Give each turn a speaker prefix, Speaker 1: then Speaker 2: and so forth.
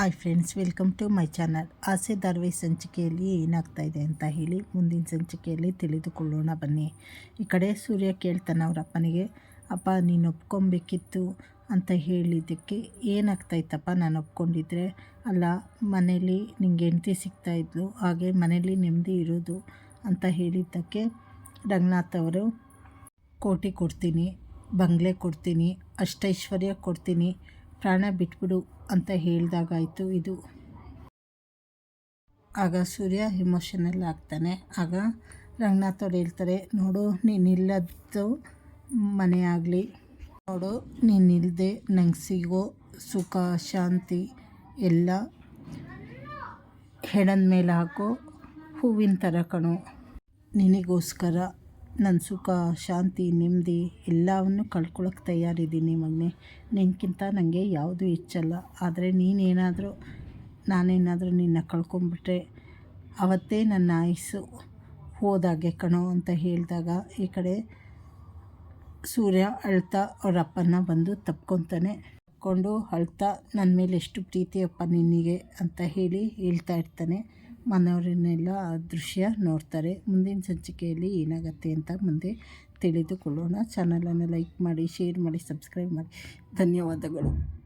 Speaker 1: Hi friends welcome to my channel Aase ಧಾರಾವಾಹಿ ಸಂಚಿಕೆಯಲ್ಲಿ ಏನಾಗ್ತಾ ಇದೆ ಅಂತ ಹೇಳಿ ಮುಂದಿನ ಸಂಚಿಕೆಯಲ್ಲಿ ತಿಳಿದುಕೊಳ್ಳೋಣ ಬನ್ನಿ. ಈ ಕಡೆ ಸೂರ್ಯ ಕೇಳ್ತಾನೆ ಅವ್ರ ಅಪ್ಪನಿಗೆ, ಅಪ್ಪ, ನೀನು ಒಪ್ಕೊಬೇಕಿತ್ತು ಅಂತ ಹೇಳಿದ್ದಕ್ಕೆ ಏನಾಗ್ತಾಯಿತ್ತಪ್ಪ ನಾನು ಒಪ್ಕೊಂಡಿದ್ರೆ ಅಲ್ಲ, ಮನೇಲಿ ನಿಂಗೆ ಹೆಂಡತಿ ಸಿಗ್ತಾಯಿದ್ಲು ಹಾಗೆ ಮನೇಲಿ ನೆಮ್ಮದಿ ಇರೋದು ಅಂತ ಹೇಳಿದ್ದಕ್ಕೆ ರಂಗನಾಥ್ ಅವರು, ಕೋಟಿ ಕೊಡ್ತೀನಿ, ಬಂಗ್ಲೆ ಕೊಡ್ತೀನಿ, ಅಷ್ಟೈಶ್ವರ್ಯ ಕೊಡ್ತೀನಿ ಪ್ರಾಣ ಬಿಟ್ಬಿಡು ಅಂತ ಹೇಳಿದಾಗಾಯಿತು ಇದು. ಆಗ ಸೂರ್ಯ ಇಮೋಷನಲ್ ಆಗ್ತಾನೆ. ಆಗ ರಂಗನಾಥ್ ಅವ್ರು ಹೇಳ್ತಾರೆ, ನೋಡು ನೀನಿಲ್ಲದ್ದು ಮನೆ ಆಗಲಿ. ನೋಡು ನೀನಿಲ್ಲದೆ ನಂಗೆ ಸಿಗೋ ಸುಖ, ಶಾಂತಿ ಎಲ್ಲ ಹೆಣದ ಮೇಲೆ ಹಾಕೋ ಹೂವಿನ ಥರ ಕಣು. ನಿನಗೋಸ್ಕರ ನನ್ನ ಸುಖ, ಶಾಂತಿ, ನೆಮ್ಮದಿ ಎಲ್ಲವನ್ನು ಕಳ್ಕೊಳ್ಳೋಕೆ ತಯಾರಿದ್ದೀನಿ ಮಗನೇ. ನಿನಗಿಂತ ನನಗೆ ಯಾವುದು ಹೆಚ್ಚಲ್ಲ ಆದರೆ ನೀನೇನಾದರೂ, ನಾನೇನಾದರೂ ನಿನ್ನ ಕಳ್ಕೊಂಬಿಟ್ರೆ ಅವತ್ತೇ ನನ್ನ ಆಯಸ್ಸು ಹೋದಾಗೆ ಕಣೋ ಅಂತ ಹೇಳಿದಾಗ ಈ ಕಡೆ ಸೂರ್ಯ ಅಳ್ತಾ ಅವ್ರ ಅಪ್ಪನ ಬಂದು ತಪ್ಕೊತಾನೆ. ತಪ್ಕೊಂಡು ಅಳ್ತಾ ನನ್ನ ಮೇಲೆ ಎಷ್ಟು ಪ್ರೀತಿಯಪ್ಪ ನಿನಗೆ ಅಂತ ಹೇಳಿ ಹೇಳ್ತಾ ಇರ್ತಾನೆ. ಮನೆಯವರನ್ನೆಲ್ಲ ಆ ದೃಶ್ಯ ನೋಡ್ತಾರೆ. ಮುಂದಿನ ಸಂಚಿಕೆಯಲ್ಲಿ ಏನಾಗುತ್ತೆ ಅಂತ ಮುಂದೆ ತಿಳಿದುಕೊಳ್ಳೋಣ. ಚಾನಲನ್ನು ಲೈಕ್ ಮಾಡಿ ಶೇರ್ ಮಾಡಿ ಸಬ್ಸ್ಕ್ರೈಬ್ ಮಾಡಿ. ಧನ್ಯವಾದಗಳು.